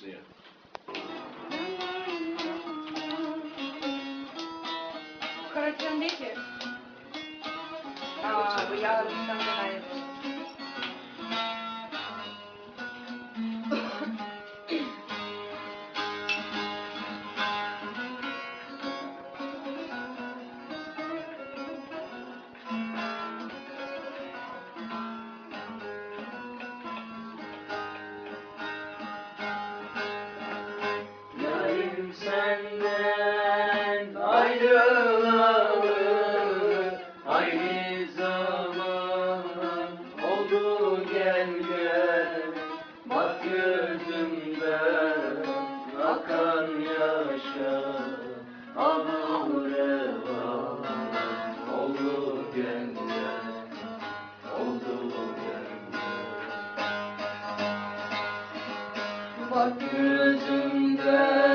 sin. Uh, we are the yaşa revan oldu gel oldu gel Bak gözümden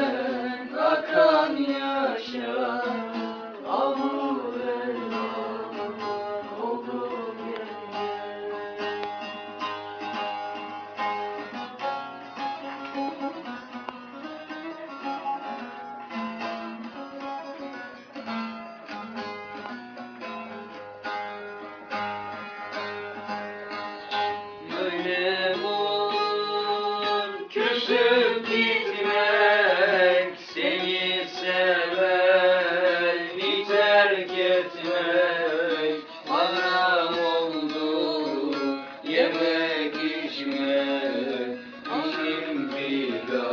küsüp gitmek Seni terk etmek. Haram oldu yemek içmek. İşim figan